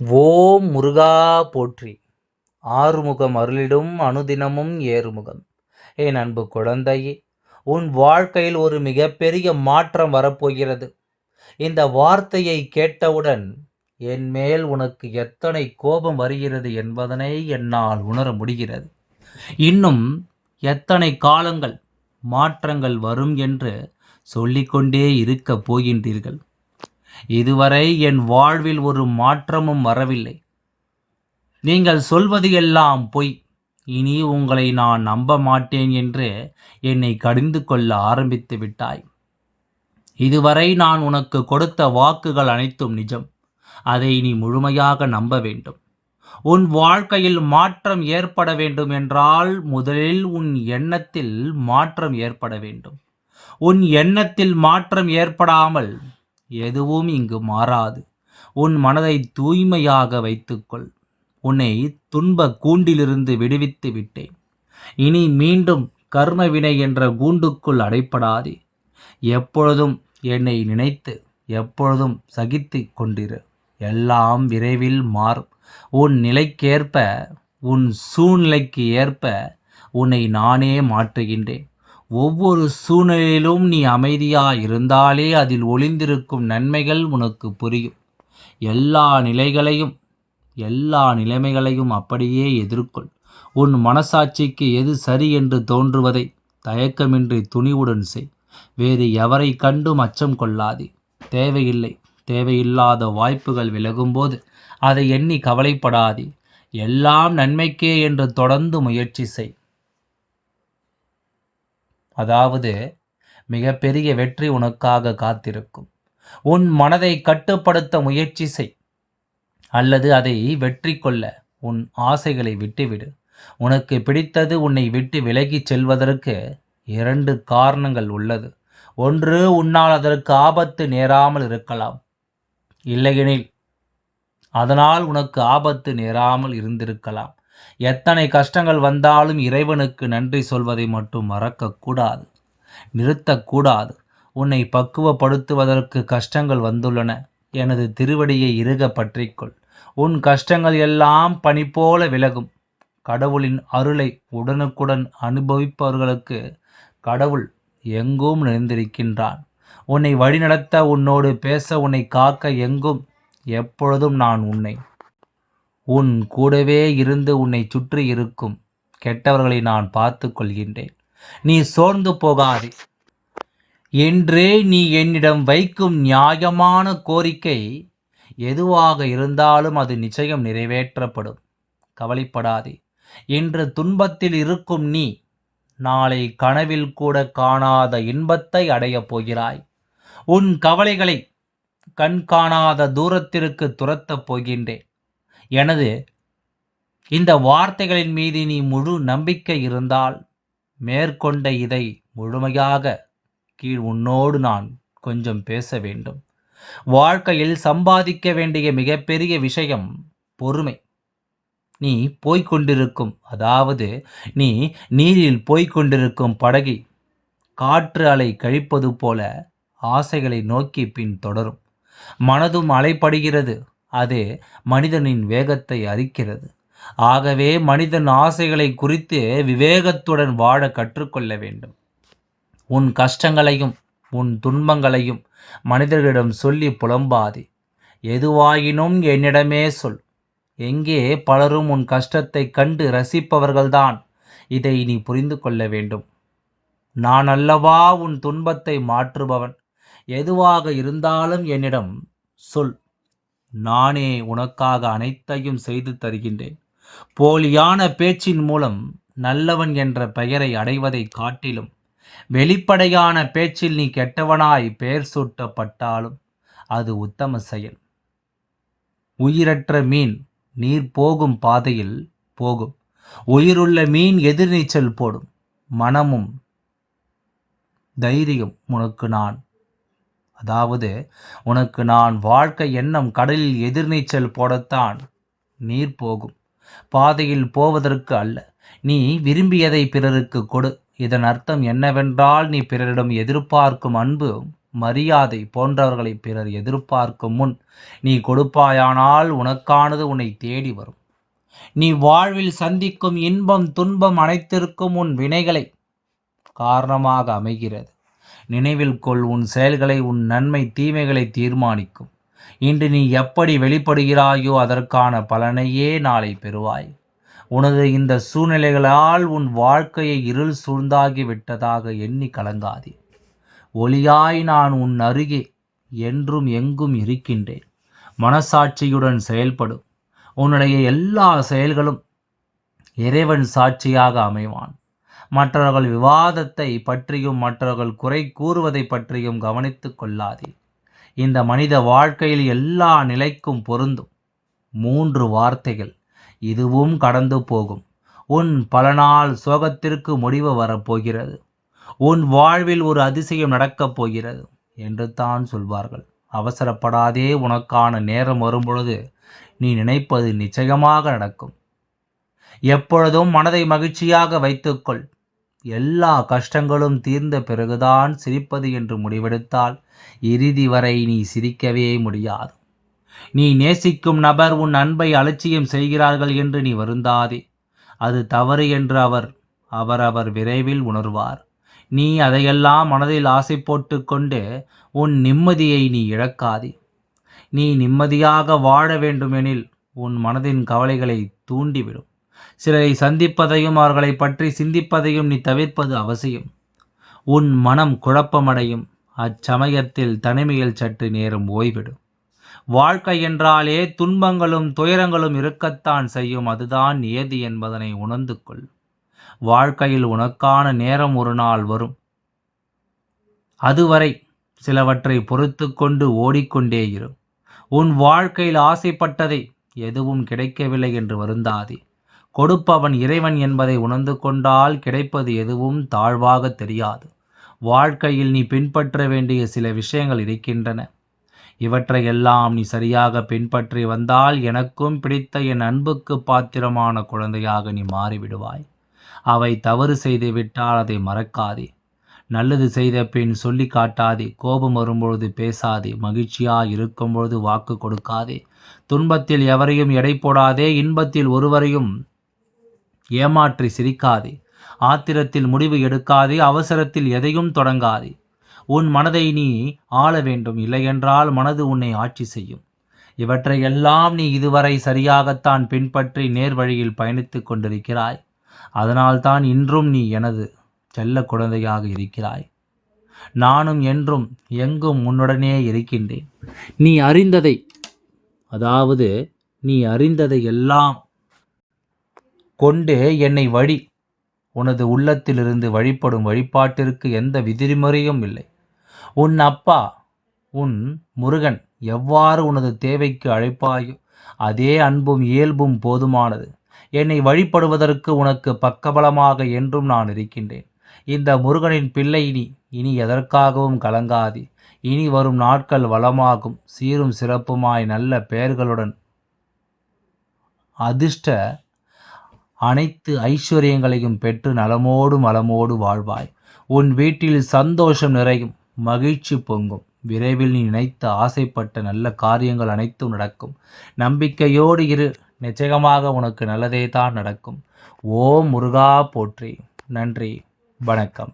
ஓம் முருகா போற்றி. ஆறுமுகம் அருளிடும் அனுதினமும் ஏறுமுகம். என் அன்பு குழந்தையே உன் வாழ்க்கையில் ஒரு மிகப்பெரிய மாற்றம் வரப்போகிறது. இந்த வார்த்தையை கேட்டவுடன் என் மேல் உனக்கு எத்தனை கோபம் வருகிறது என்பதனை என்னால் உணர முடிகிறது. இன்னும் எத்தனை காலங்கள் மாற்றங்கள் வரும் என்று சொல்லிக்கொண்டே இருக்கப் போகின்றீர்கள். இதுவரை என் வாழ்வில் ஒரு மாற்றமும் வரவில்லை. நீங்கள் சொல்வது எல்லாம் பொய். இனி உங்களை நான் நம்ப மாட்டேன் என்று என்னை கடிந்து கொள்ள ஆரம்பித்து விட்டாய். இதுவரை நான் உனக்கு கொடுத்த வாக்குகள் அனைத்தும் நிஜம். அதை நீ முழுமையாக நம்ப வேண்டும். உன் வாழ்க்கையில் மாற்றம் ஏற்பட வேண்டும் என்றால் முதலில் உன் எண்ணத்தில் மாற்றம் ஏற்பட வேண்டும். உன் எண்ணத்தில் மாற்றம் ஏற்படாமல் எதுவும் இங்கு மாறாது. உன் மனதை தூய்மையாக வைத்துக்கொள். உன்னை துன்ப கூண்டிலிருந்து விடுவித்து விட்டேன். இனி மீண்டும் கர்மவினை என்ற கூண்டுக்குள் அடைப்படாதே எப்பொழுதும் என்னை நினைத்து எப்பொழுதும் சகித்து கொண்டிரு. எல்லாம் விரைவில் மாறும். உன் நிலைக்கேற்ப உன் சூழ்நிலைக்கு ஏற்ப உன்னை நானே மாற்றுகின்றேன். ஒவ்வொரு சூழ்நிலையிலும் நீ அமைதியாக இருந்தாலே அதில் ஒளிந்திருக்கும் நன்மைகள் உனக்கு புரியும். எல்லா நிலைகளையும் எல்லா நிலைமைகளையும் அப்படியே எதிர்கொள். உன் மனசாட்சிக்கு எது சரி என்று தோன்றுவதை தயக்கமின்றி துணிவுடன் செய். வேறு எவரை கண்டும் அச்சம் கொள்ளாதே. தேவையில்லை. தேவையில்லாத வாய்ப்புகள் விலகும்போது அதை எண்ணி கவலைப்படாதே. எல்லாம் நன்மைக்கே என்று தொடர்ந்து முயற்சி செய். அதாவது மிகப்பெரிய வெற்றி உனக்காக காத்திருக்கும். உன் மனதை கட்டுப்படுத்த முயற்சி செய். அல்லது அதை வெற்றி கொள்ள உன் ஆசைகளை விட்டுவிடு. உனக்கு பிடித்தது உன்னை விட்டு விலகிச் செல்வதற்கு இரண்டு காரணங்கள் உள்ளது. ஒன்று உன்னால் அதற்கு ஆபத்து நேராமல் இருக்கலாம். இல்லையெனில் அதனால் உனக்கு ஆபத்து நேராமல் இருந்திருக்கலாம். எத்தனை கஷ்டங்கள் வந்தாலும் இறைவனுக்கு நன்றி சொல்வதை மட்டும் மறக்கக்கூடாது நிறுத்தக்கூடாது. உன்னை பக்குவப்படுத்துவதற்கு கஷ்டங்கள் வந்துள்ளன. எனது திருவடியை இறுக பற்றிக்கொள். உன் கஷ்டங்கள் எல்லாம் பனி போல விலகும். கடவுளின் அருளை உடனுக்குடன் அனுபவிப்பவர்களுக்கு கடவுள் எங்கும் நிறைந்திருக்கின்றான். உன்னை வழிநடத்த உன்னோடு பேச உன்னை காக்க எங்கும் எப்பொழுதும் நான் உன்னை உன் கூடவே இருந்து உன்னை சுற்றி இருக்கும் கெட்டவர்களை நான் பார்த்து கொள்கின்றேன். நீ சோர்ந்து போகாதே. என்றே நீ என்னிடம் வைக்கும் நியாயமான கோரிக்கை எதுவாக இருந்தாலும் அது நிச்சயம் நிறைவேற்றப்படும். கவலைப்படாதே. இன்று துன்பத்தில் இருக்கும் நீ நாளை கனவில் கூட காணாத இன்பத்தை அடையப் போகிறாய். உன் கவலைகளை கண் காணாத தூரத்திற்கு துரத்தப் போகின்றேன். எனது இந்த வார்த்தைகளின் மீது நீ முழு நம்பிக்கை இருந்தால் மேற்கொண்ட இதை முழுமையாக கீழ் உன்னோடு நான் கொஞ்சம் பேச வேண்டும். வாழ்க்கையில் சம்பாதிக்க வேண்டிய மிகப்பெரிய விஷயம் பொறுமை. நீ போய்கொண்டிருக்கும் அதாவது நீ நீரில் போய்கொண்டிருக்கும் படகை காற்று அலை கழிப்பது போல ஆசைகளை நோக்கி பின் தொடரும். மனதும் அலைப்படுகிறது அது மனிதனின் வேகத்தை அறிக்கிறது ஆகவே மனிதன் ஆசைகளை குறித்து விவேகத்துடன் வாழ கற்றுக்கொள்ள வேண்டும். உன் கஷ்டங்களையும் உன் துன்பங்களையும் மனிதர்களிடம் சொல்லி புலம்பாதே. எதுவாயினும் என்னிடமே சொல். எங்கே பலரும் உன் கஷ்டத்தை கண்டு ரசிப்பவர்கள்தான். இதை நீ புரிந்து கொள்ள வேண்டும். நான் அல்லவா உன் துன்பத்தை மாற்றுபவன்? எதுவாக இருந்தாலும் என்னிடம் சொல். நானே உனக்காக அனைத்தையும் செய்து தருகின்றேன். போலியான பேச்சின் மூலம் நல்லவன் என்ற பெயரை அடைவதை காட்டிலும் வெளிப்படையான பேச்சில் நீ கெட்டவனாய் பெயர் சூட்டப்பட்டாலும் அது உத்தம செயல். உயிரற்ற மீன் நீர் போகும் பாதையில் போகும். உயிருள்ள மீன் எதிர்நீச்சல் போடும். மனமும் தைரியம் உனக்கு நான். அதாவது உனக்கு நான் வாழ்க்கை எண்ணம் கடலில் எதிர்நீச்சல் போடத்தான் நீர் போகும். பாதையில் போவதற்கு அல்ல. நீ விரும்பியதை பிறருக்கு கொடு. இதன் அர்த்தம் என்னவென்றால் நீ பிறரிடம் எதிர்பார்க்கும் அன்பு மரியாதை போன்றவர்களை பிறர் எதிர்பார்க்கும் முன் நீ கொடுப்பாயானால் உனக்கானது உன்னை தேடி வரும். நீ வாழ்வில் சந்திக்கும் இன்பம் துன்பம் அனைத்திற்கும் உன் வினைகளை காரணமாக அமைகிறது. நினைவில் கொள் உன் செயல்களை உன் நன்மை தீமைகளை தீர்மானிக்கும். இன்று நீ எப்படி வெளிப்படுகிறாயோ அதற்கான பலனையே நாளை பெறுவாய். உனது இந்த சூழ்நிலைகளால் உன் வாழ்க்கையை இருள் சூழ்ந்தாகி விட்டதாக எண்ணி கலங்காதே. ஒளியாய் நான் உன் அருகே என்றும் எங்கும் இருக்கின்றேன். மனசாட்சியுடன் செயல்படும் உன்னுடைய எல்லா செயல்களும் இறைவன் சாட்சியாக அமைவான். மற்றவர்கள் விவாதத்தை பற்றியும் மற்றவர்கள் குறை கூறுவதை பற்றியும் கவனித்து கொள்ளாதே இந்த மனித வாழ்க்கையில் எல்லா நிலைக்கும் பொருந்தும். மூன்று வார்த்தைகள். இதுவும் கடந்து போகும். உன் பல நாள் சோகத்திற்கு முடிவு வரப்போகிறது. உன் வாழ்வில் ஒரு அதிசயம் நடக்கப் போகிறது என்று தான் சொல்வார்கள். அவசரப்படாதே உனக்கான நேரம் வரும்பொழுது நீ நினைப்பது நிச்சயமாக நடக்கும். எப்பொழுதும் மனதை மகிழ்ச்சியாக வைத்துக்கொள். எல்லா கஷ்டங்களும் தீர்ந்த பிறகுதான் சிரிப்பது என்று முடிவெடுத்தால் இறுதி வரை நீ சிரிக்கவே முடியாது. நீ நேசிக்கும் நபர் உன் அன்பை அலட்சியம் செய்கிறார்கள் என்று நீ வருந்தாதே. அது தவறு என்று அவர் அவரவர் விரைவில் உணர்வார். நீ அதையெல்லாம் மனதில் ஆசை போட்டு கொண்டு உன் நிம்மதியை நீ இழக்காதே. நீ நிம்மதியாக வாழ வேண்டுமெனில் உன் மனதின் கவலைகளை தூண்டிவிடும். சிலரை சந்திப்பதையும் அவர்களை பற்றி சிந்திப்பதையும் நீ தவிர்ப்பது அவசியம். உன் மனம் குழப்பமடையும். அச்சமயத்தில் தனிமையில் சற்று நேரம் ஓய்விடும் வாழ்க்கை என்றாலே துன்பங்களும் துயரங்களும் இருக்கத்தான் செய்யும். அதுதான் நியதி என்பதனை உணர்ந்து கொள். வாழ்க்கையில் உனக்கான நேரம் ஒரு நாள் வரும். அதுவரை சிலவற்றை பொறுத்து கொண்டு ஓடிக்கொண்டே இரு. உன் வாழ்க்கையில் ஆசைப்பட்டதை எதுவும் கிடைக்கவில்லை என்று வருந்தாதே. கொடுப்பவன் இறைவன் என்பதை உணர்ந்து கொண்டால் கிடைப்பது எதுவும் தாழ்வாக தெரியாது. வாழ்க்கையில் நீ பின்பற்ற வேண்டிய சில விஷயங்கள் இருக்கின்றன. இவற்றையெல்லாம் நீ சரியாக பின்பற்றி வந்தால் எனக்கும் பிடித்த என் அன்புக்கு பாத்திரமான குழந்தையாக நீ மாறிவிடுவாய். அவை தவறு செய்து விட்டால் அதை மறக்காதே. நல்லது செய்த பின் சொல்லி காட்டாதே. கோபம் வரும்பொழுது பேசாதே. மகிழ்ச்சியாக இருக்கும்பொழுது வாக்கு கொடுக்காதே. துன்பத்தில் எவரையும் எடை போடாதே. இன்பத்தில் ஒருவரையும் ஏமாற்றி சிரிக்காதே. ஆத்திரத்தில் முடிவு எடுக்காதே அவசரத்தில் எதையும் தொடங்காதே. உன் மனதை நீ ஆள வேண்டும் இல்லையென்றால் மனது உன்னை ஆட்சி செய்யும். இவற்றையெல்லாம் நீ இதுவரை சரியாகத்தான் பின்பற்றி நேர் வழியில் பயணித்துக் கொண்டிருக்கிறாய். அதனால்தான் இன்றும் நீ எனது செல்ல குழந்தையாக இருக்கிறாய். நானும் என்றும் எங்கும் உன்னுடனே இருக்கின்றேன். நீ அறிந்ததை அதாவது நீ அறிந்ததை எல்லாம் கொண்டு என்னை வழி. உனது உள்ளத்திலிருந்து வழிபடும் வழிபாட்டிற்கு எந்த விதிமுறையும் இல்லை. உன் அப்பா உன் முருகன் எவ்வாறு உனது தேவைக்கு அழைப்பாயோ அதே அன்பும் இயல்பும் போதுமானது. என்னை வழிபடுவதற்கு உனக்கு பக்கபலமாக என்றும் நான் இருக்கின்றேன். இந்த முருகனின் பிள்ளை நீ இனி எதற்காகவும் கலங்காதி. இனி வரும் நாட்கள் வளமாகும் சீரும் சிறப்புமாய் நல்ல பெயர்களுடன் அதிர்ஷ்ட அனைத்து ஐஸ்வர்யங்களையும் பெற்று நலமோடு மலமோடு வாழ்வாய். உன் வீட்டில் சந்தோஷம் நிறையும் மகிழ்ச்சி பொங்கும். விரைவில் நீ நினைத்த ஆசைப்பட்ட நல்ல காரியங்கள் அனைத்தும் நடக்கும். நம்பிக்கையோடு இரு நிச்சயமாக உனக்கு நல்லதே தான் நடக்கும். ஓ முருகா போற்றி. நன்றி வணக்கம்.